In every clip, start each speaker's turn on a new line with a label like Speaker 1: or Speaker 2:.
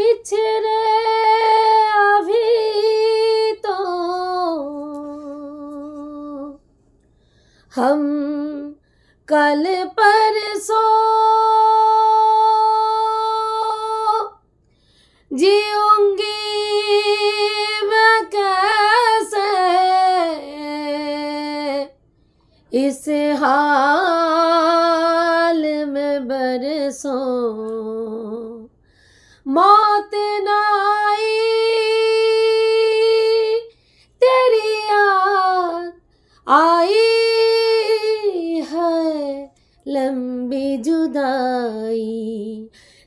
Speaker 1: बिछड़े अभी तो। हम कल परसों जीऊँगी मैं कैसे इस हाल में बरसों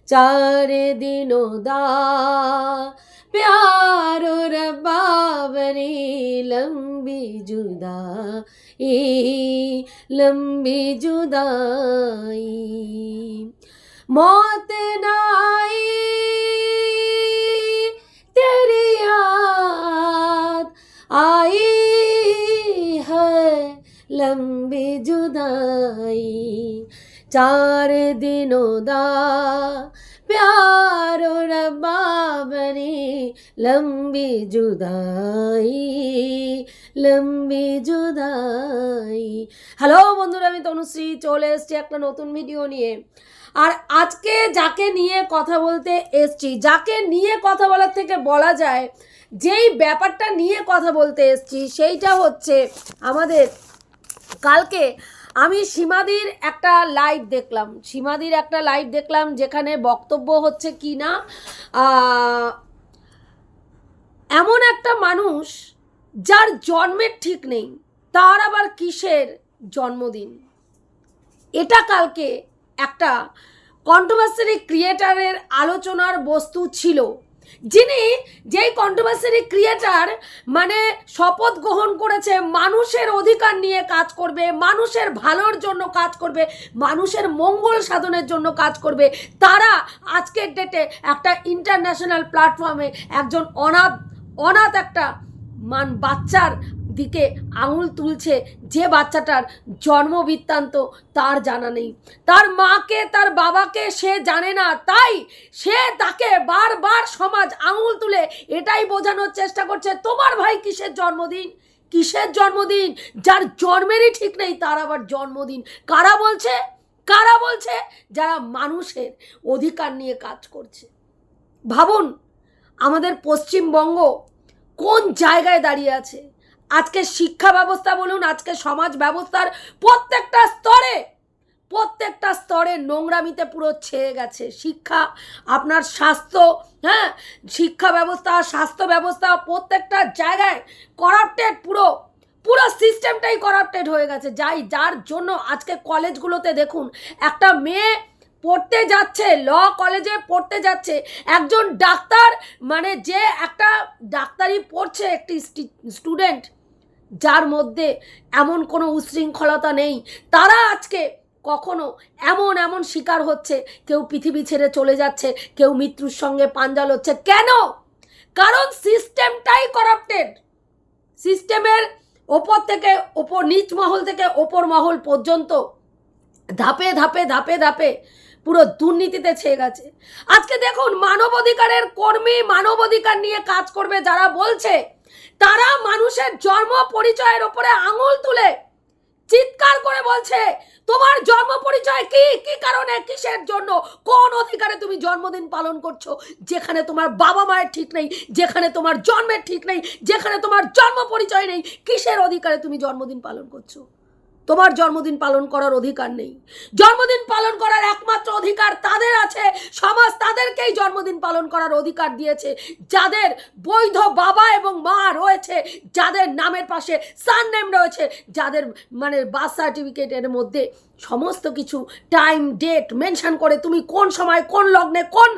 Speaker 1: चार दिनों दा। प्यार रबावरी लंबी जुदाई लंबी जुदाई। मौत न तेरी याद आई है लंबी जुदाई। चार दिनों दा प्यार रब्बा बनी लंबी जुदाई লম্বি জুদাই হ্যালো বন্ধুরা আমি তনুশ্রী চলে এসেছি একটা নতুন ভিডিও নিয়ে আর আজকে যাকে নিয়ে কথা বলতে এসছি যাকে নিয়ে কথা বলার থেকে বলা যায় যেই ব্যাপারটা নিয়ে কথা বলতে এসছি সেইটা হচ্ছে আমাদের কালকে আমি সীমাদির একটা লাইভ দেখলাম। সীমাদির একটা লাইভ দেখলাম যেখানে বক্তব্য হচ্ছে কি না এমন একটা মানুষ যার জন্মের ঠিক নেই, তার আবার কিসের জন্মদিন? এটা কালকে একটা কন্ট্রোভার্সারি ক্রিয়েটারের আলোচনার বস্তু ছিল। যিনি যেই কন্ট্রোভার্সারি ক্রিয়েটার মানে শপথ গ্রহণ করেছে, মানুষের অধিকার নিয়ে কাজ করবে, মানুষের ভালোর জন্য কাজ করবে, মানুষের মঙ্গল সাধনের জন্য কাজ করবে, তারা আজকের ডেটে একটা ইন্টারন্যাশনাল প্ল্যাটফর্মে একজন অনাথ অনাথ একটা মান বাচ্চার দিকে আঙুল তুলছে যে বাচ্চাটার জন্ম বৃত্তান্ত তার জানা নেই। তার মাকে, তার বাবাকে সে জানে না। তাই সে তাকে বারবার সমাজ আঙুল তুলে এটাই বোঝানোর চেষ্টা করছে, তোমার ভাই কিসের জন্মদিন? কিসের জন্মদিন? যার জন্মেরই ঠিক নেই, তার আবার জন্মদিন। কারা বলছে? কারা বলছে? যারা মানুষের অধিকার নিয়ে কাজ করছে। ভাবুন, আমাদের পশ্চিমবঙ্গ কোন জায়গায় দাঁড়িয়ে আছে? আজকে শিক্ষা ব্যবস্থা বলুন, আজকে সমাজ ব্যবস্থার প্রত্যেকটা স্তরে প্রত্যেকটা স্তরে নোংরামিতে পুরো ছেয়ে গেছে। শিক্ষা আপনার স্বাস্থ্য হ্যাঁ? শিক্ষা ব্যবস্থা, স্বাস্থ্য ব্যবস্থা প্রত্যেকটা জায়গায় করাপ্টেড পুরো পুরো সিস্টেমটাই করাপ্টেড হয়ে গেছে। যাই, যার জন্য আজকে কলেজগুলোতে দেখুন, একটা মেয়ে পড়তে যাচ্ছে ল কলেজে পড়তে যাচ্ছে। একজন ডাক্তার মানে যে একটা ডাক্তারি পড়ছে একটি স্টুডেন্ট যার মধ্যে এমন কোনো উশৃঙ্খলতা নেই। তারা আজকে কখনো এমন এমন শিকার হচ্ছে, কেউ পৃথিবী ছেড়ে চলে যাচ্ছে, কেউ মৃত্যুর সঙ্গে পাঞ্জাল হচ্ছে কেন? কারণ সিস্টেমটাই করাপ্টেড সিস্টেমের ওপর থেকে, ওপর, নিচ মহল থেকে ওপর মহল পর্যন্ত ধাপে ধাপে ধাপে ধাপে পুরো দুর্নীতিতে ছেয়ে গেছে। আজকে দেখুন, মানবাধিকারের কর্মী মানবাধিকার নিয়ে কাজ করবে যারা বলছে, তারা মানুষের জন্ম পরিচয়ের ওপরে আঙুল তুলে চিৎকার করে বলছে, তোমার জন্ম পরিচয় কি? কি কারণে? কিসের জন্য? কোন অধিকারে তুমি জন্মদিন পালন করছ? যেখানে তোমার বাবা মায়ের ঠিক নেই, যেখানে তোমার জন্মের ঠিক নেই, যেখানে তোমার জন্ম পরিচয় নেই, কিসের অধিকারে তুমি জন্মদিন পালন করছ? তোমার জন্মদিন পালন করার অধিকার নেই। জন্মদিন পালন করার একমাত্র অধিকার তাদের আছে। সমাজ তাদেরকেই জন্মদিন পালন করার অধিকার দিয়েছে। যাদের বৈধ বাবা এবং মা রয়েছে, যাদের নামের পাশে সান নেম রয়েছে, যাদের মানে বার্থ সার্টিফিকেটের মধ্যে সমস্ত কিছু টাইম, ডেট মেনশন করে তুমি কোন সময়, কোন লগ্নে, কোন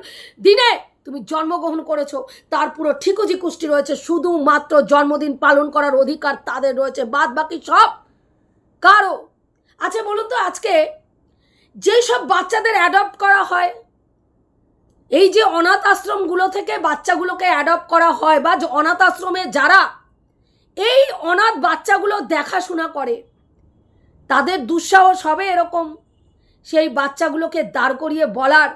Speaker 1: দিনে তুমি জন্মগ্রহণ করেছ, তার পুরো ঠিকুজি কুষ্টি রয়েছে। শুধুমাত্র জন্মদিন পালন করার অধিকার তাদের রয়েছে। বাদ বাকি সব কারও। আচ্ছা বলুন তো আজকে যেই সব বাচ্চাদের অ্যাডপ্ট করা হয়, এই যে অনাথ আশ্রমগুলো থেকে বাচ্চাগুলোকে অ্যাডপ্ট করা হয় বা অনাথ আশ্রমে যারা এই অনাথ বাচ্চাগুলো দেখাশোনা করে, তাদের দুঃসাহস হবে এরকম। সেই বাচ্চাগুলোকে দাঁড় করিয়ে বলার,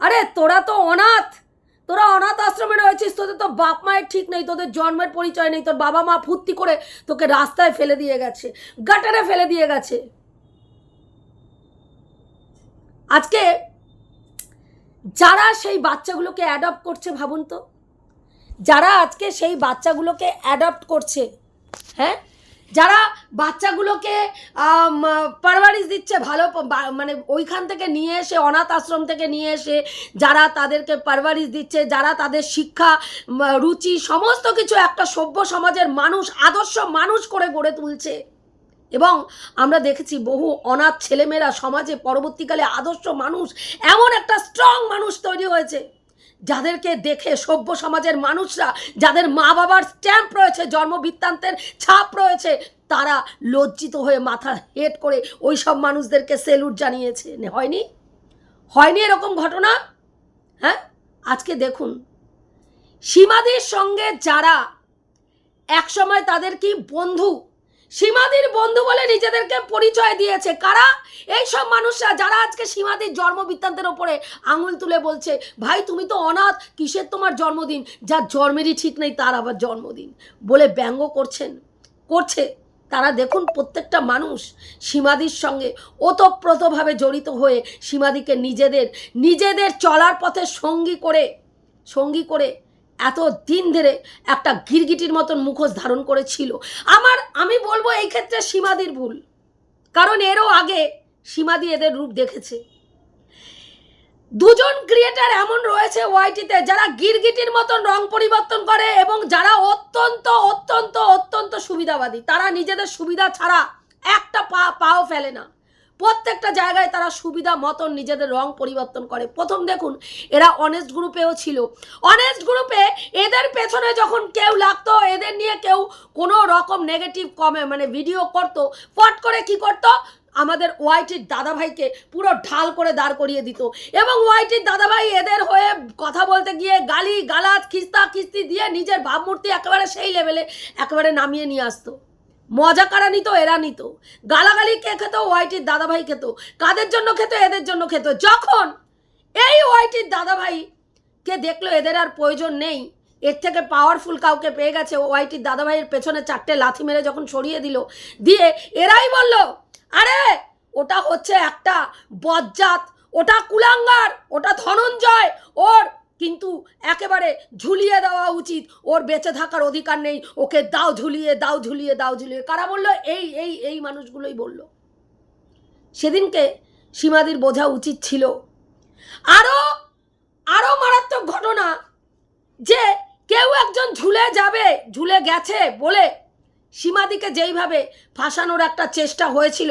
Speaker 1: আরে, তোরা তো অনাথ! তোরা অনাথ আশ্রমে রয়েছিস, তোদের তো বাপ মায়ের ঠিক নেই, তোদের জন্মের পরিচয় নেই, তোর বাবা মা ফুর্তি করে তোকে রাস্তায় ফেলে দিয়ে গেছে, গাটারে ফেলে দিয়ে গেছে। আজকে যারা সেই বাচ্চাগুলোকে অ্যাডপ্ট করছে ভাবুন তো, যারা আজকে সেই বাচ্চাগুলোকে অ্যাডপ্ট করছে হ্যাঁ? যারা বাচ্চাগুলোকে পারভারিশ দিচ্ছে, ভালো মানে ওইখান থেকে নিয়ে এসে, অনাথ আশ্রম থেকে নিয়ে এসে যারা তাদেরকে পারভারিশ দিচ্ছে, যারা তাদের শিক্ষা রুচি, সমস্ত কিছু একটা সভ্য সমাজের মানুষ, আদর্শ মানুষ করে গড়ে তুলছে। এবং আমরা দেখেছি বহু অনাথ ছেলেমেয়েরা সমাজে পরবর্তীকালে আদর্শ মানুষ, এমন একটা স্ট্রং মানুষ তৈরি হয়েছে। যাদেরকে দেখে সভ্য সমাজের মানুষরা, যাদের মা বাবার স্ট্যাম্প রয়েছে জন্ম বৃত্তান্তের ছাপ রয়েছে, তারা লজ্জিত হয়ে মাথা হেট করে ওই সব মানুষদেরকে সেলুট জানিয়েছে। হয়নি? হয়নি এরকম ঘটনা? হ্যাঁ? আজকে দেখুন। সীমাদির সঙ্গে যারা একসময় তাদের কি বন্ধু সীমাদির বন্ধু বলে নিজেদেরকে পরিচয় দিয়েছে। কারা? এই সব মানুষরা যারা আজকে সীমাদির জন্ম বৃত্তান্তের ওপরে আঙুল তুলে বলছে, ভাই, তুমি তো অনাথ, কিসের তোমার জন্মদিন? যার জন্মেরই ঠিক নেই, তার আবার জন্মদিন। বলে ব্যঙ্গ করছেন, করছে। তারা দেখুন প্রত্যেকটা মানুষ সীমাদির সঙ্গে ওতপ্রোতভাবে জড়িত হয়ে সীমাদিকে নিজেদের নিজেদের চলার পথে সঙ্গী করে সঙ্গী করে এত দিন ধরে একটা গিরগিটির মতন মুখোশ ধারণ করেছিল। আমার, আমি বলব এই ক্ষেত্রে সীমাদির ভুল। কারণ এরও আগে সীমাদি এদের রূপ দেখেছে। দুজন ক্রিয়েটার এমন রয়েছে ওয়াইটিতে যারা গিরগিটির মতন রং পরিবর্তন করে এবং যারা অত্যন্ত অত্যন্ত অত্যন্ত সুবিধাবাদী। তারা নিজেদের সুবিধা ছাড়া একটা পা, পাও ফেলে না। প্রত্যেকটা জায়গায় তারা সুবিধা, মতন, নিজেদের রং পরিবর্তন করে। প্রথম দেখুন, এরা অনেস্ট গ্রুপেও ছিল। অনেস্ট গ্রুপে এদের পেছনে যখন কেউ লাগতো, এদের নিয়ে কেউ কোনো রকম নেগেটিভ কমে মানে ভিডিও করতো, ফট করে কি করতো? আমাদের ওয়াইটির দাদাভাইকে পুরো ঢাল করে দাঁড় করিয়ে দিত। এবং ওয়াইটির দাদাভাই এদের হয়ে কথা বলতে গিয়ে গালি গালাত খিস্তা, খিস্তি দিয়ে নিজের ভাবমূর্তি একেবারে সেই লেভেলে একেবারে নামিয়ে নিয়ে আসতো। মজা কারা নিত? এরা নিত। গালাগালি কে খেত? ওয়াইটির দাদাভাই খেত। কাদের জন্য খেত? এদের জন্য খেত। যখন এই ওয়াইটির দাদাভাইকে দেখল এদের আর প্রয়োজন নেই, এর থেকে পাওয়ারফুল কাউকে পেয়ে গেছে ওয়াইটির দাদাভাইয়ের পেছনে চারটে লাথি মেরে যখন সরিয়ে দিল, দিয়ে এরাই বলল, আরে, ওটা হচ্ছে একটা বজ্জাত, ওটা কুলাঙ্গার, ওটা ধনঞ্জয়, ওর কিন্তু একেবারে ঝুলিয়ে দেওয়া উচিত। ওর বেঁচে থাকার অধিকার নেই। ওকে দাও ঝুলিয়ে দাও ঝুলিয়ে দাও ঝুলিয়ে। কারা বলল? এই এই এই মানুষগুলোই বলল। সেদিনকে সীমাদির বোঝা উচিত ছিল। আরও আরও মারাত্মক ঘটনা যে কেউ একজন ঝুলে যাবে, ঝুলে গেছে বলে সীমাদিকে যেইভাবে ফাঁসানোর একটা চেষ্টা হয়েছিল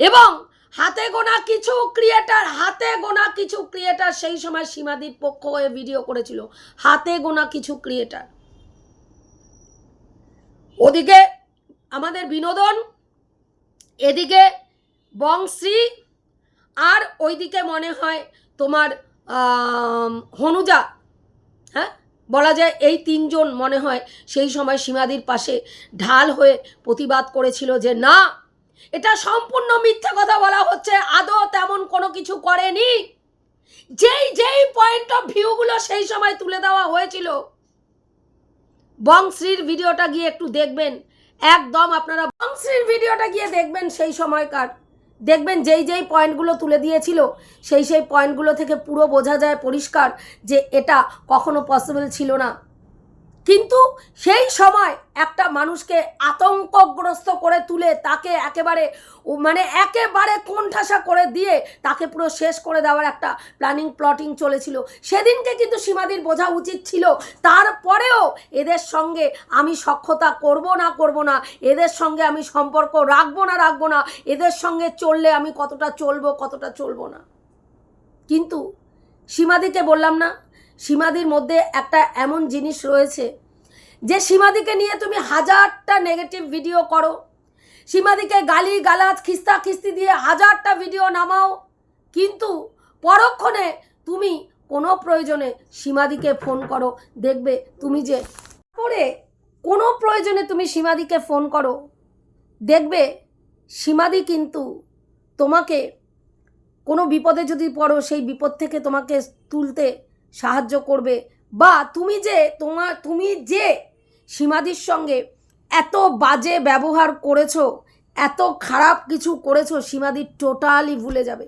Speaker 1: এবং হাতে গোনা কিছু ক্রিয়েটার হাতে গোনা কিছু ক্রিয়েটার সেই সময় সীমাদির পক্ষ হয়ে ভিডিও করেছিল। হাতে গোনা কিছু ক্রিয়েটার ওদিকে আমাদের বিনোদন, এদিকে বংশ্রী আর ওইদিকে মনে হয় তোমার হনুজা। হ্যাঁ? বলা যায় এই তিনজন মনে হয় সেই সময় সীমাদির পাশে ঢাল হয়ে প্রতিবাদ করেছিল যে না এটা সম্পূর্ণ মিথ্যে কথা বলা হচ্ছে। আদৌ তেমন কোনো কিছু করেনি। যেই যেই পয়েন্ট অফ ভিউগুলো সেই সময় তুলে দেওয়া হয়েছিল। বংশ্রীর ভিডিওটা গিয়ে একটু দেখবেন। একদম আপনারা বংশ্রীর ভিডিওটা গিয়ে দেখবেন সেই সময়কার। দেখবেন যেই যেই পয়েন্টগুলো তুলে দিয়েছিল, সেই সেই পয়েন্টগুলো থেকে পুরো বোঝা যায় পরিষ্কার যে এটা কখনো পসিবল ছিল না। কিন্তু সেই সময় একটা মানুষকে আতঙ্কগ্রস্ত করে তুলে তাকে একেবারে মানে একেবারে কোণঠাসা করে দিয়ে তাকে পুরো শেষ করে দেওয়ার একটা প্ল্যানিং প্লটিং চলেছিল। সেদিনকে কিন্তু সীমাদির বোঝা উচিত ছিল, তারপরেও এদের সঙ্গে আমি সক্ষতা করব না করব না, এদের সঙ্গে আমি সম্পর্ক রাখব না রাখব না, এদের সঙ্গে চললে আমি কতটা চলবো কতটা চলবো না। কিন্তু সীমাদিকে বললাম না সীমাদির মধ্যে একটা এমন জিনিস রয়েছে যে সীমাদিকে নিয়ে তুমি হাজারটা নেগেটিভ ভিডিও করো। সীমাদিকে গালি গালাজ খিস্তা খিস্তি দিয়ে হাজারটা ভিডিও নামাও। কিন্তু পরক্ষণে তুমি কোনো প্রয়োজনে সীমাদিকে ফোন করো। দেখবে তুমি যে পরে কোনো প্রয়োজনে তুমি সীমাদিকে ফোন করো। দেখবে সীমাদি কিন্তু তোমাকে কোনো বিপদে যদি পড়ো, সেই বিপদ থেকে তোমাকে তুলতে সাহায্য করবে। বা তুমি যে তোমার, তুমি যে সীমাদির সঙ্গে এত বাজে ব্যবহার করেছ, এত খারাপ কিছু করেছ, সীমাদি টোটালি ভুলে যাবে।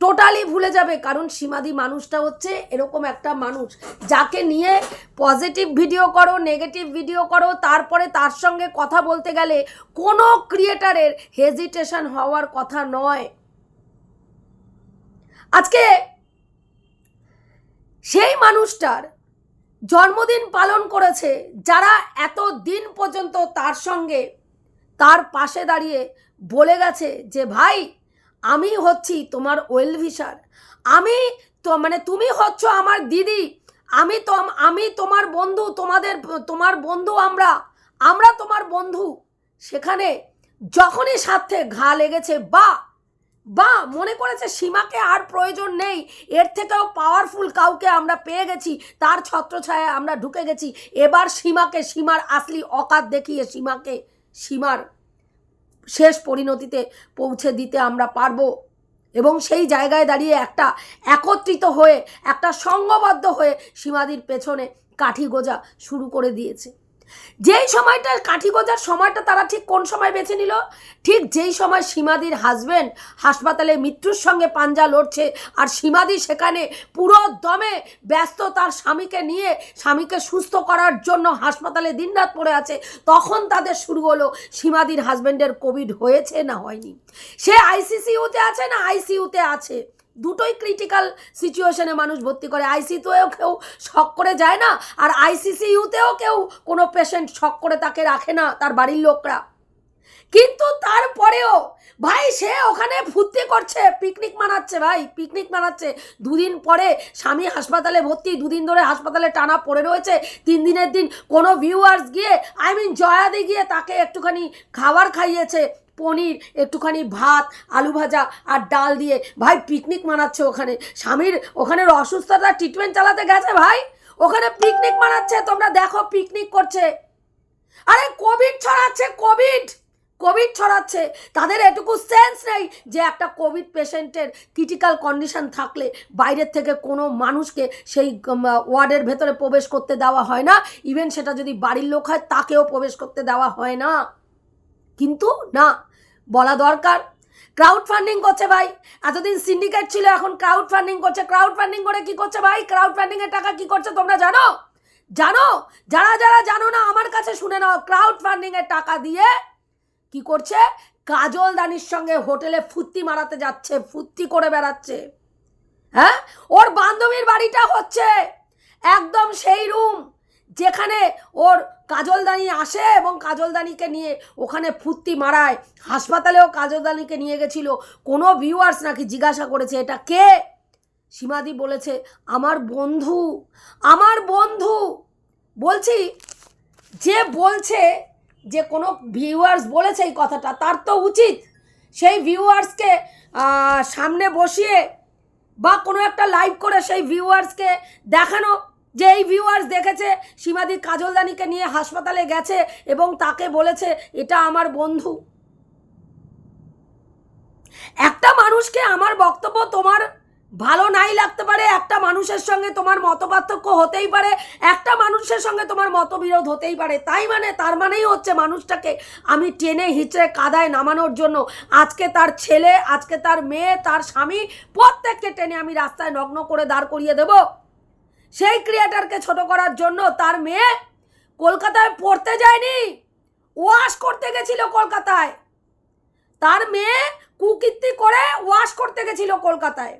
Speaker 1: টোটালি ভুলে যাবে, কারণ সীমাদি মানুষটা হচ্ছে এরকম একটা মানুষ। যাকে নিয়ে পজিটিভ ভিডিও করো, নেগেটিভ ভিডিও করো, তারপরে তার সঙ্গে কথা বলতে গেলে কোনো ক্রিয়েটারের হেজিটেশন হওয়ার কথা নয়। আজকে সেই মানুষটার জন্মদিন পালন করেছে যারা এত দিন পর্যন্ত তার সঙ্গে তার পাশে দাঁড়িয়ে বলে গেছে যে, ভাই, আমি হচ্ছি তোমার ওয়েল ভিসার আমি তো মানে তুমি হচ্ছ আমার দিদি। আমি তো, আমি তোমার বন্ধু, তোমাদের, তোমার বন্ধু আমরা। আমরা তোমার বন্ধু। সেখানে যখনই সাথে ঘা লেগেছে বা বা মনে করেছে সীমাকে আর প্রয়োজন নেই। এর থেকেও পাওয়ারফুল কাউকে আমরা পেয়ে গেছি, তার ছত্রছায়া আমরা ঢুকে গেছি। এবার সীমাকে, সীমার আসলি অকাত দেখিয়ে সীমাকে, সীমার শেষ পরিণতিতে পৌঁছে দিতে আমরা পারব। এবং সেই জায়গায় দাঁড়িয়ে একটা একত্রিত হয়ে, একটা সঙ্গবদ্ধ হয়ে সীমাদির পেছনে কাঠি গোজা শুরু করে দিয়েছে। যেই সময়টা কাঠি গোজার সময়টা তারা ঠিক কোন সময় বেছে নিল? ঠিক যেই সময় সীমাদির হাজব্যান্ড হাসপাতালে মৃত্যুর সঙ্গে পাঞ্জা লড়ছে আর সীমাদি সেখানে পুরো দমে ব্যস্ত তার স্বামীকে নিয়ে স্বামীকে সুস্থ করার জন্য হাসপাতালে দিনরাত পড়ে আছে, তখন তাদের শুরু হলো সীমাদির হাজব্যান্ডের কোভিড হয়েছে না হয়নি। সে আইসিসিউতে আছে না আইসিইউতে আছে? দুটোই ক্রিটিক্যাল সিচুয়েশনে মানুষ ভর্তি করে। আইসিতেও কেউ শখ করে যায় না, আর আইসিসিউতেও কেউ কোনো পেশেন্ট শখ করে তাকে রাখে না তার বাড়ির লোকরা। কিন্তু তারপরেও, ভাই সে ওখানে ফুর্তি করছে পিকনিক মানাচ্ছে ভাই পিকনিক মানাচ্ছে। দুদিন পরে স্বামী হাসপাতালে ভর্তি, দুদিন ধরে হাসপাতালে টানা পড়ে রয়েছে। তিন দিনের দিন কোনো ভিউয়ার্স গিয়ে আই মিন জয়াদি গিয়ে তাকে একটুখানি খাবার খাইয়েছে। পনির, একটুখানি ভাত, আলু ভাজা আর ডাল দিয়ে। ভাই পিকনিক মানাচ্ছে ওখানে। স্বামীর ওখানে অসুস্থতা ট্রিটমেন্ট চালাতে গেছে ভাই। ওখানে পিকনিক মানাচ্ছে, তোমরা দেখো পিকনিক করছে। আরে কোভিড ছড়াচ্ছে কোভিড কোভিড ছড়াচ্ছে। তাদের এটুকু সেন্স নেই যে একটা কোভিড পেশেন্টের ক্রিটিক্যাল কন্ডিশন থাকলে বাইরের থেকে কোনো মানুষকে সেই ওয়ার্ডের ভেতরে প্রবেশ করতে দেওয়া হয় না। ইভেন সেটা যদি বাড়ির লোক হয়, তাকেও প্রবেশ করতে দেওয়া হয় না। কিন্তু না, বলা দরকার। ক্রাউড ফান্ডিং করছে ভাই। এতদিন সিন্ডিকেট ছিল, এখন ক্রাউড ফান্ডিং করছে। ক্রাউড ফান্ডিং করে কি করছে ভাই? ক্রাউড ফান্ডিং এর টাকা কি করছে তোমরা জানো? জানো? যারা যারা জানো না, আমার কাছে শুনে নাও। ক্রাউড ফান্ডিং এর টাকা দিয়ে কি করছে? কাজল দানির সঙ্গে হোটেলে ফুর্তি মারাতে যাচ্ছে, ফুর্তি করে বেড়াচ্ছে। হ্যাঁ? ওর বান্ধবীর বাড়িটা হচ্ছে একদম সেই রুম যেখানে ওর কাজলদানি আসে এবং কাজলদানিকে নিয়ে ওখানে ফুর্তি মারায়। হাসপাতালেও কাজলদানিকে নিয়ে গেছিল। কোনো ভিউয়ার্স নাকি জিজ্ঞাসা করেছে, এটা কে? সীমাদি বলেছে, আমার বন্ধু আমার বন্ধু। বলছি, যে বলছে যে কোনো ভিউয়ার্স বলেছে এই কথাটা, তার তো উচিত। সেই ভিউয়ার্সকে সামনে বসিয়ে বা কোনো একটা লাইভ করে সেই ভিউয়ার্সকে দেখানো। যে এই ভিউয়ার্স দেখেছে, সীমাদি কাজলদানিকে নিয়ে হাসপাতালে গেছে এবং তাকে বলেছে, এটা আমার বন্ধু। একটা মানুষকে আমার বক্তব্য তোমার ভালো নাই লাগতে পারে, একটা মানুষের সঙ্গে তোমার মতপার্থক্য হতেই পারে, একটা মানুষের সঙ্গে তোমার মতবিরোধ হতেই পারে। তাই মানে তার মানেই হচ্ছে মানুষটাকে আমি টেনে হিচড়ে কাদায় নামানোর জন্য। আজকে তার ছেলে, আজকে তার মেয়ে, তার স্বামী, প্রত্যেককে টেনে আমি রাস্তায় নগ্ন করে দাঁড় করিয়ে দেবো। সেই ক্রিয়েটারকে ছোট করার জন্য তার মেয়ে কলকাতায় পড়তে যায়নি। ওয়াশ করতে গেছিল কলকাতায়। তার মেয়ে কুকীর্তি করে ওয়াশ করতে গেছিল কলকাতায়।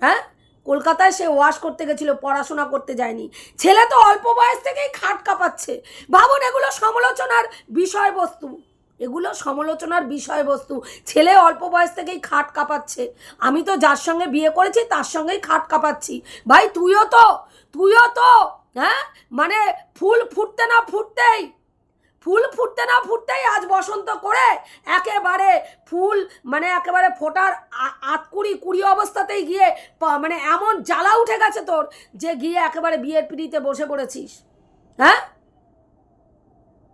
Speaker 1: হ্যাঁ? কলকাতায় সে ওয়াশ করতে গেছিল, পড়াশোনা করতে যায়নি। ছেলে তো অল্প বয়স থেকেই খাট কাঁপাচ্ছে। ভাবুন, এগুলো সমালোচনার বিষয়বস্তু। এগুলো সমালোচনার বিষয়বস্তু। ছেলে অল্প বয়স থেকেই খাট কাঁপাচ্ছে। আমি তো যার সঙ্গে বিয়ে করেছি, তার সঙ্গেই খাট কাঁপাচ্ছি। ভাই, তুইও তো তুইও তো হ্যাঁ? মানে ফুল ফুটতে না ফুটতেই ফুল ফুটতে না ফুটতেই আজ বসন্ত করে একেবারে ফুল মানে একেবারে ফোটার আত কুড়ি কুড়ি অবস্থাতেই গিয়ে মানে এমন জ্বালা উঠে গেছে তোর যে গিয়ে একেবারে বিয়ের পিড়িতে বসে পড়েছিস। হ্যাঁ?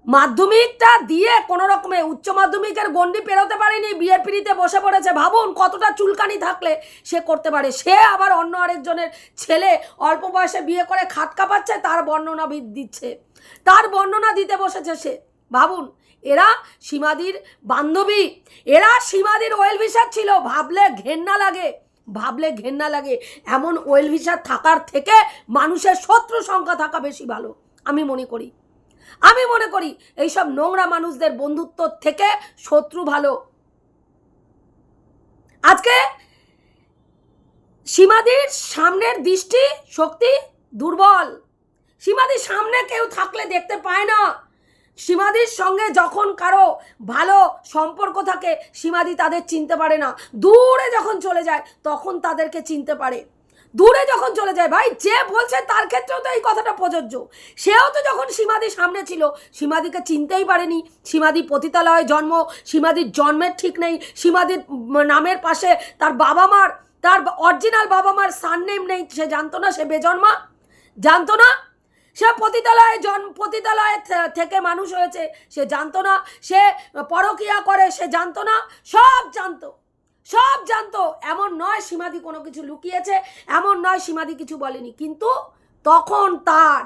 Speaker 1: মাধ্যমিকটা দিয়ে কোনো রকমে উচ্চ মাধ্যমিকের গণ্ডি পেরোতে পারেনি, বিয়ের পিড়িতে বসে পড়েছে। ভাবুন কতটা চুলকানি থাকলে সে করতে পারে। সে আবার অন্য আরেকজনের ছেলে অল্প বয়সে বিয়ে করে খাট কাঁপাচ্ছে তার বর্ণনা দিচ্ছে। তার বর্ণনা দিতে বসেছে সে। ভাবুন, এরা সীমাদির বান্ধবী, এরা সীমাদির ওয়েল ভিসার ছিল। ভাবলে ঘেন্না লাগে, ভাবলে ঘেন্না লাগে। এমন ওয়েল ভিসার থাকার থেকে মানুষের শত্রু সংখ্যা থাকা বেশি ভালো, আমি মনে করি। আমি মনে করি এইসব নোংরা মানুষদের বন্ধুত্ব থেকে শত্রু ভালো। আজকে সীমাদির সামনের দৃষ্টি শক্তি দুর্বল। সীমাদির সামনে কেউ থাকলে দেখতে পায় না। সীমাদির সঙ্গে যখন কারও ভালো সম্পর্ক থাকে, সীমাদি তাদের চিনতে পারে না। দূরে যখন চলে যায়, তখন তাদেরকে চিনতে পারে। দূরে যখন চলে যায়, ভাই, যে বলছে তার ক্ষেত্রেও তো এই কথাটা প্রযোজ্য। সেও তো যখন সীমাদি সামনে ছিল, সীমাদিকে চিনতেই পারেনি। সীমাদি পতিতালয়ে জন্ম, সীমাদির জন্মের ঠিক নেই। সীমাদির নামের পাশে তার বাবা মার তার অরিজিনাল বাবা মার সান নেম নেই। সে জানতো না, সে বেজন্মা। জানতো না? সে পতিতালয়ে জন, পতিতালয়ে থেকে মানুষ হয়েছে, সে জানতো না। সে পরকিয়া করে, সে জানতো না। সব জানতো। সব জানতো। এমন নয় সীমাদি কোনো কিছু লুকিয়েছে, এমন নয় সীমাদি কিছু বলেনি। কিন্তু তখন তার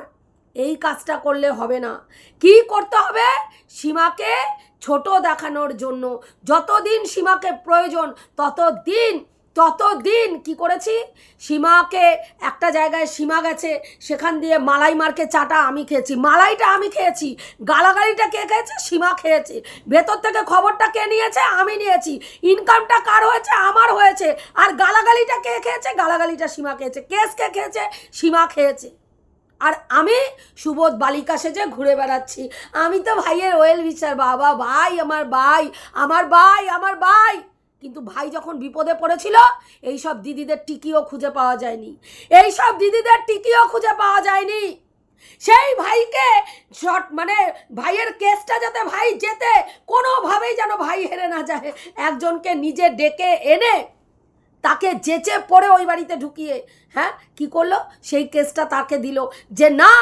Speaker 1: এই কাজটা করলে হবে না। কি করতে হবে? সীমাকে ছোট দেখানোর জন্য। যতদিন সীমাকে প্রয়োজন, ততদিন ততদিন কি করেছি? সীমাকে একটা জায়গায় সীমা গেছে, সেখান দিয়ে মালাই মার্কে চাটা আমি খেয়েছি। মালাইটা আমি খেয়েছি, গালাগালিটা কে খেয়েছে? সীমা খেয়েছে। ভেতর থেকে খবরটা কে নিয়েছে? আমি নিয়েছি। ইনকামটা কার হয়েছে? আমার হয়েছে। আর গালাগালিটা কে খেয়েছে? গালাগালিটা সীমা খেয়েছে। কেস কে খেয়েছে? সীমা খেয়েছে। আর আমি সুবোধ বালিকা সেজে ঘুরে বেড়াচ্ছি। আমি তো ভাইয়ের ওয়েল বিচার বাবা, ভাই, আমার ভাই আমার ভাই আমার ভাই। কিন্তু ভাই যখন বিপদে পড়েছিল এই সব দিদিদের টিকিও খুঁজে পাওয়া যায়নি। এই সব দিদিদের টিকিও খুঁজে পাওয়া যায়নি। সেই ভাইকে শট মানে ভাইয়ের কেসটা যাতে ভাই যেতে কোনোভাবেই যেন ভাই হেরে না যায়। একজনকে নিজে ডেকে এনে তাকে যেচে পড়ে ওই বাড়িতে ঢুকিয়ে হ্যাঁ? কি করল? সেই কেসটা তাকে দিল যে, না,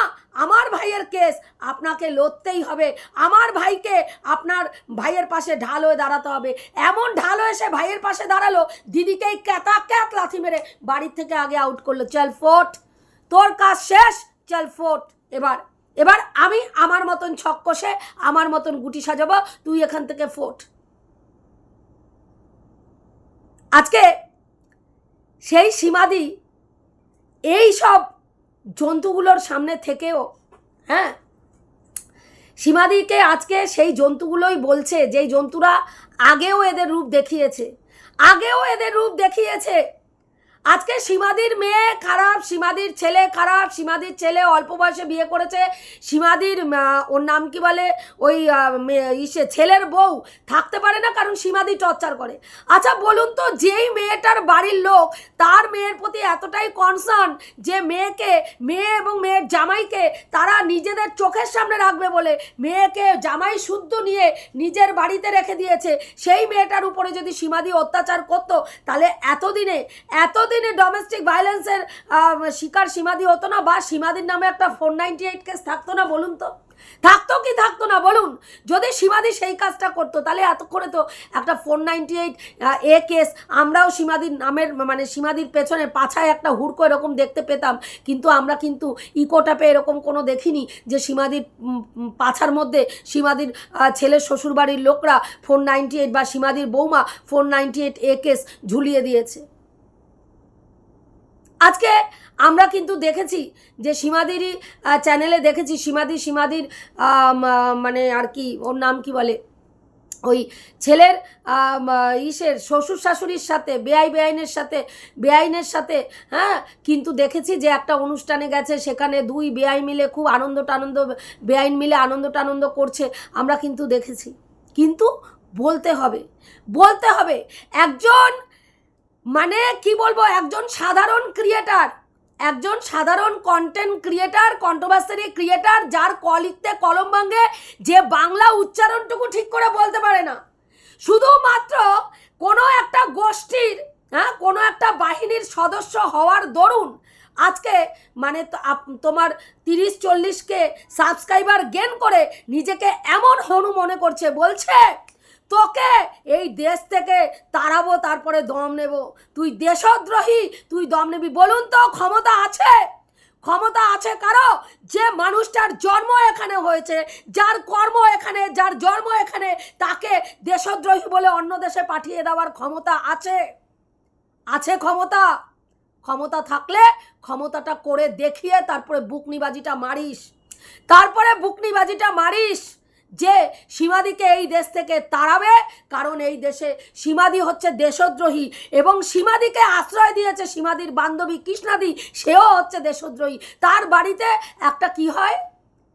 Speaker 1: আমার ভাইয়ের কেস আপনাকে লড়তেই হবে। আমার ভাইকে আপনার ভাইয়ের পাশে ঢাল হয়ে দাঁড়াতে হবে। এমন ঢাল হয়ে সে ভাইয়ের পাশে দাঁড়াল, দিদিকেই ক্যাতা ক্যাত লাথি মেরে বাড়ির থেকে আগে আউট করল। চল ফোট, তোর কাজ শেষ, চল ফোট। এবার এবার আমি আমার মতন ছক কষে আমার মতন গুটি সাজাবো, তুই এখান থেকে ফোট। আজকে সেই সীমাদি এই সব জন্তুগুলোর সামনে থেকেও হ্যাঁ? সীমাদিকে আজকে সেই জন্তুগুলোই বলছে, যেই জন্তুরা আগেও এদের রূপ দেখিয়েছে, আগেও এদের রূপ দেখিয়েছে। আজকে সীমাদির মেয়ে খারাপ, সীমাদির ছেলে খারাপ, সীমাদির ছেলে অল্প বয়সে বিয়ে করেছে, সীমাদির ওর নাম কি বলে? ওই ইসে, ছেলের বউ থাকতে পারে না কারণ সীমাদি টর্চার করে। আচ্ছা বলুন তো, যেই মেয়েটার বাড়ির লোক, তার মেয়ের প্রতি এতটাই কনসার্ন যে মেয়েকে, মেয়ে এবং মেয়ের জামাইকে তারা নিজেদের চোখের সামনে রাখবে বলে, মেয়েকে জামাই শুদ্ধ নিয়ে নিজের বাড়িতে রেখে দিয়েছে, সেই মেয়েটার উপরে যদি সীমাদি অত্যাচার করতো, তাহলে এতদিনে এতদিনে ডোমেস্টিক ভায়োলেন্সের শিকার সীমাদি হতো না বা সীমাদির নামে একটা ফোর নাইনটি এইট কেস থাকতো না বলুন তো? থাকতো কি থাকতো না বলুন? যদি সীমাদি সেই কাজটা করতো, তাহলে এতক্ষণে তো একটা four ninety eight A case আমরাও সীমাদির নামের মানে সীমাদির পেছনে পাছায় একটা হুড়কো এরকম দেখতে পেতাম। কিন্তু আমরা কিন্তু ইকোটাপে এরকম কোনো দেখিনি যে সীমাদির পাছার মধ্যে সীমাদির ছেলের শ্বশুরবাড়ির লোকরা ফোর নাইনটি এইট বা সীমাদির বৌমা four ninety eight A case ঝুলিয়ে দিয়েছে। আজকে আমরা কিন্তু দেখেছি যে সীমাদিরই চ্যানেলে দেখেছি সীমাদি, সীমাদির মানে আর কি, ওর নাম কি বলে? ওই ছেলের ইসের শ্বশুর শাশুড়ির সাথে, বেআই বেআইনের সাথে বেআইনের সাথে হ্যাঁ? কিন্তু দেখেছি যে একটা অনুষ্ঠানে গেছে, সেখানে দুই বেআই মিলে খুব আনন্দ টানন্দ, বেআইন মিলে আনন্দ টানন্দ করছে, আমরা কিন্তু দেখেছি। কিন্তু বলতে হবে বলতে হবে, একজন মানে কি বলব, একজন সাধারণ ক্রিয়েটার একজন সাধারণ কন্টেন্ট ক্রিয়েটার কন্ট্রোভার্সারি ক্রিয়েটার যার ক কলম ভাঙে, যে বাংলা উচ্চারণটুকু ঠিক করে বলতে পারে না। শুধুমাত্র কোনো একটা গোষ্ঠীর হ্যাঁ কোনো একটা বাহিনীর সদস্য হওয়ার দরুন আজকে মানে তোমার তিরিশ চল্লিশকে সাবস্ক্রাইবার গেন করে নিজেকে এমন হনু মনে করছে, বলছে তোকে এই দেশ থেকে তাড়াবো, তারপরে দম নেব। তুই দেশদ্রোহী, তুই দম নেবি। বলুন তো, ক্ষমতা আছে? ক্ষমতা আছে কারও? যে মানুষটার জন্ম এখানে হয়েছে, যার কর্ম এখানে, যার জন্ম এখানে, তাকে দেশদ্রোহী বলে অন্য দেশে পাঠিয়ে দেওয়ার ক্ষমতা আছে? আছে ক্ষমতা? ক্ষমতা থাকলে ক্ষমতাটা করে দেখিয়ে তারপরে বুকনিবাজিটা মারিস। তারপরে বুকনিবাজিটা মারিস। যে সীমাদিকে এই দেশ থেকে তাড়াবে, কারণ এই দেশে সীমাদি হচ্ছে দেশদ্রোহী এবং সীমাদিকে আশ্রয় দিয়েছে সীমাদির বান্ধবী কৃষ্ণাদি, সেও হচ্ছে দেশদ্রোহী। তার বাড়িতে একটা কি হয়?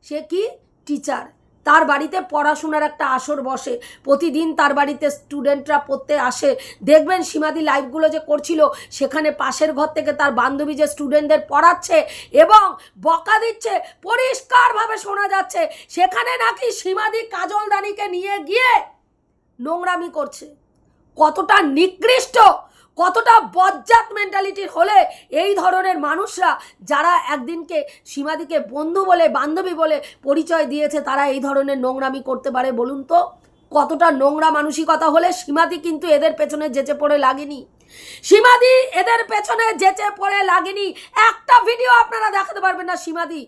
Speaker 1: সে কি? টিচার। তার বাড়িতে পড়াশোনার একটা আসর বসে। প্রতিদিন তার বাড়িতে স্টুডেন্টরা পড়তে আসে। দেখবেন সীমাদি লাইভগুলো যে করছিল, সেখানে পাশের ঘর থেকে তার বান্ধবী যে স্টুডেন্টদের পড়াচ্ছে এবং বকা দিচ্ছে, পরিষ্কারভাবে শোনা যাচ্ছে। সেখানে নাকি সীমাদি কাজলদানিকে নিয়ে গিয়ে নোংরামি করছে। কতটা নিকৃষ্ট কতটা বজ্জাত মেন্টালিটির হলে এই ধরনের মানুষরা যারা একদিনকে সীমাদিকে বন্ধু বলে, বান্ধবী বলে পরিচয় দিয়েছে, তারা এই ধরনের নোংরামি করতে পারে বলুন তো? কতটা নোংরা মানসিকতা হলে সীমাদি কিন্তু এদের পেছনে যেচে পড়ে লাগেনি? সীমাদি এদের পেছনে যেচে পড়ে লাগেনি। একটা ভিডিও আপনারা দেখাতে পারবেন না সীমাদি।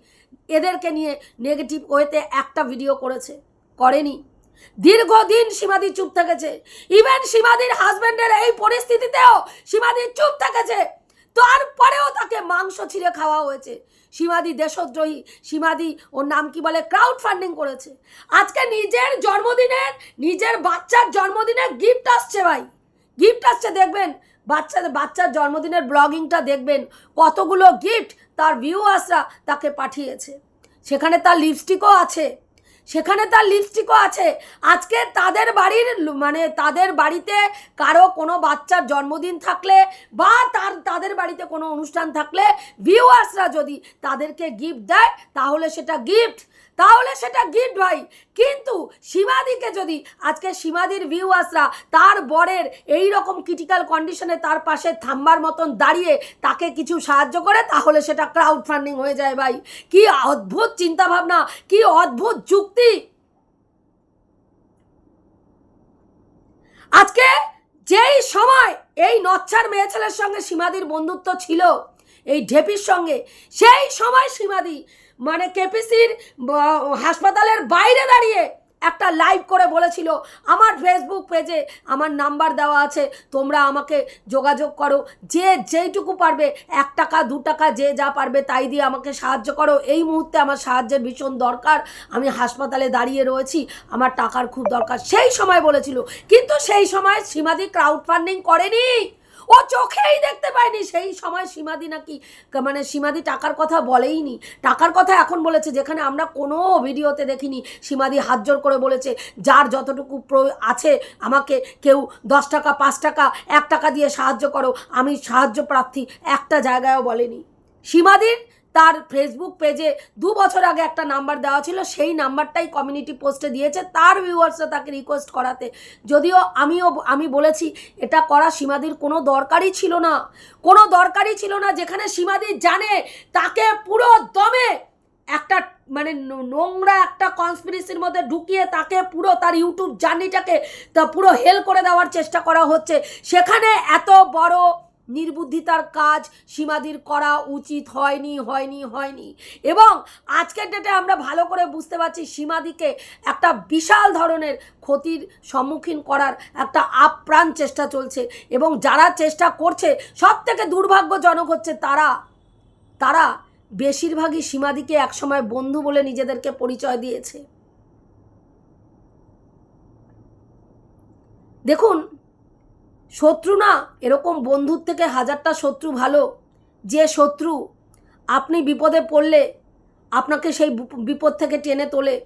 Speaker 1: এদেরকে নিয়ে নেগেটিভ ওয়েতে একটা ভিডিও করেছে, করেনি। দীর্ঘদিন সীমাদি চুপ থেকেছে। ইভেন সীমাদির হাজবেন্ডের এই পরিস্থিতিতেও সীমাদি চুপ থেকেছে। তারপরেও তাকে মাংস ছিঁড়ে খাওয়া হয়েছে। সীমাদি দেশদ্রোহী, সীমাদি ওর নাম কি বলে ক্রাউড ফান্ডিং করেছে। আজকে নিজের জন্মদিনের, নিজের বাচ্চার জন্মদিনে গিফট আসছে ভাই। গিফট আসছে, দেখবেন। বাচ্চাদের বাচ্চার জন্মদিনের ব্লগিংটা দেখবেন। কতগুলো গিফট তার ভিউয়ার্সরা তাকে পাঠিয়েছে। সেখানে তার লিপস্টিকও আছে। সেখানে তার লিপস্টিকও আছে। আজকে তাদের বাড়ির মানে তাদের বাড়িতে কারও কোনো বাচ্চার জন্মদিন থাকলে বা তার, তাদের বাড়িতে কোনো অনুষ্ঠান থাকলে ভিউয়ার্সরা যদি তাদেরকে গিফট দেয়, তাহলে সেটা গিফট তাহলে সেটা গিফট ভাই। কিন্তু সীমাদিকে যদি আজকে সীমাদির ভিউয়ার্সরা তার বরের এই রকম ক্রিটিক্যাল কন্ডিশনে তার পাশে থাম্বার মতন দাঁড়িয়ে তাকে কিছু সাহায্য করে, তাহলে সেটা ক্রাউড ফান্ডিং হয়ে যায় ভাই। কি অদ্ভুত চিন্তাভাবনা, কি অদ্ভুত যুক্তি! আজকে যেই সময় এই নচ্ছার মেয়ে ছেলের সঙ্গে সীমাদির বন্ধুত্ব ছিল, এই ঢেপির সঙ্গে, সেই সময় সীমাদি মানে কেপিসির হাসপাতালের বাইরে দাঁড়িয়ে একটা লাইভ করে বলেছিল, আমার ফেসবুক পেজে আমার নাম্বার দেওয়া আছে, তোমরা আমাকে যোগাযোগ করো, যে যেইটুকু পারবে, এক টাকা, দু টাকা, যে যা পারবে তাই দিয়ে আমাকে সাহায্য করো। এই মুহূর্তে আমার সাহায্যের ভীষণ দরকার, আমি হাসপাতালে দাঁড়িয়ে রয়েছি, আমার টাকার খুব দরকার। সেই সময় বলেছিল, কিন্তু সেই সময় সীমাদি ক্রাউড ফান্ডিং করেনি। ও চোখেই দেখতে পায়নি। সেই সময় সীমাদি নাকি মানে সীমাদি টাকার কথা বলেইনি। টাকার কথা এখন বলেছে, যেখানে আমরা কোনো ভিডিওতে দেখিনি। সীমাদি হাত জোর করে বলেছে, যার যতটুকু আছে, আমাকে কেউ দশ টাকা, পাঁচ টাকা, এক টাকা দিয়ে সাহায্য করো। আমি সাহায্য প্রার্থী একটা জায়গায়ও বলেনি। সীমাদির তার ফেসবুক পেজে দু বছর আগে একটা নাম্বার দেওয়া ছিল, সেই নাম্বারটাই কমিউনিটি পোস্টে দিয়েছে। তার ভিউয়ার্সরা তাকে রিকোয়েস্ট করাতে। যদিও আমিও, আমি বলেছি, এটা করা সীমাদির কোনো দরকারই ছিল না। কোনো দরকারই ছিল না যেখানে সীমাদি জানে, তাকে পুরো দমে একটা মানে নোংরা একটা কনস্পিরেসির মধ্যে ঢুকিয়ে তাকে পুরো তার ইউটিউব জার্নিটাকে তা পুরো হেল করে দেওয়ার চেষ্টা করা হচ্ছে। সেখানে এত বড় নির্বুদ্ধিতার কাজ সীমাদির করা উচিত হয়নি হয়নি হয়নি। এবং আজকের ডেটে আমরা ভালো করে বুঝতে পারছি সীমাদিকে একটা বিশাল ধরনের ক্ষতির সম্মুখীন করার একটা আপ্রাণ চেষ্টা চলছে। এবং যারা চেষ্টা করছে সব থেকে দুর্ভাগ্যজনক হচ্ছে তারা তারা বেশিরভাগই সীমাদিকে একসময় বন্ধু বলে নিজেদেরকে পরিচয় দিয়েছে। দেখুন শত্রু না? এরকম বন্ধুর থেকে হাজারটা শত্রু ভালো। যে শত্রু আপনি বিপদে পড়লে আপনাকে সেই বিপ- বিপদ থেকে টেনে তোলে।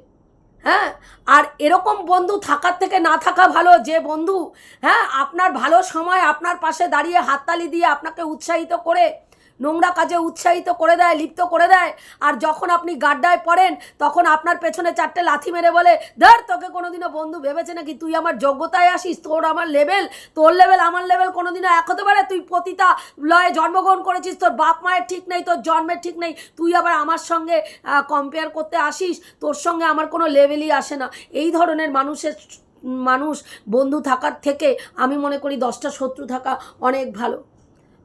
Speaker 1: হ্যাঁ? আর এরকম বন্ধু থাকার থেকে না থাকা ভালো। যে বন্ধু হ্যাঁ আপনার ভালো সময় আপনার পাশে দাঁড়িয়ে হাততালি দিয়ে আপনাকে উৎসাহিত করে নোংরা কাজে উৎসাহিত করে দেয়, লিপ্ত করে দেয়। আর যখন আপনি গাড্ডায় পড়েন, তখন আপনার পেছনে চারটে লাথি মেরে বলে, ধর, তোকে কোনোদিনও বন্ধু ভেবেছে নাকি তুই আমার যোগ্যতায় আসিস? তোর আমার লেভেল, তোর লেভেল, আমার লেভেল কোনোদিনও এক হতে পারে? তুই পতিতা লয়ে জন্মগ্রহণ করেছিস, তোর বাপ মায়ের ঠিক নেই, তোর জন্মের ঠিক নেই, তুই আবার আমার সঙ্গে কম্পেয়ার করতে আসিস? তোর সঙ্গে আমার কোনো লেভেলই আসে না। এই ধরনের মানুষের, মানুষ বন্ধু থাকার থেকে আমি মনে করি দশটা শত্রু থাকা অনেক ভালো।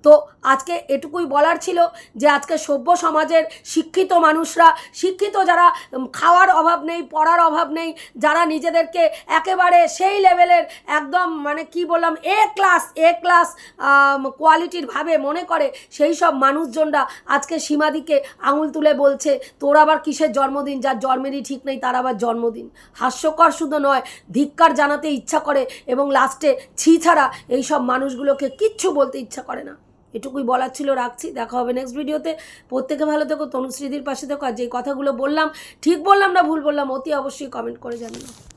Speaker 1: তো আজকে এটুকুই বলার ছিল যে আজকে সভ্য সমাজের শিক্ষিত মানুষরা, শিক্ষিত যারা খাওয়ার অভাব নেই, পড়ার অভাব নেই, যারা নিজেদেরকে একেবারে সেই লেভেলের একদম মানে কি বললাম এ ক্লাস এ ক্লাস কোয়ালিটির ভাবে মনে করে সেই সব মানুষজনরা আজকে সীমাদিকে আঙুল তুলে বলছে, তোর আবার কিসের জন্মদিন? যার জন্মেরই ঠিক নেই, তার আবার জন্মদিন। হাস্যকর শুধু নয়, ধিক্কার জানাতে ইচ্ছা করে এবং লাস্টে ছি ছাড়া এইসব মানুষগুলোকে কিচ্ছু বলতে ইচ্ছা করে না। এটুকুই বলার ছিল, রাখছি, দেখা হবে নেক্সট ভিডিওতে প্রত্যেকে ভালো থেকো, তনুশ্রীদির পাশে থেকো, আর যেই কথাগুলো বললাম, ঠিক বললাম না ভুল বললাম, অতি অবশ্যই কমেন্ট করে জানানো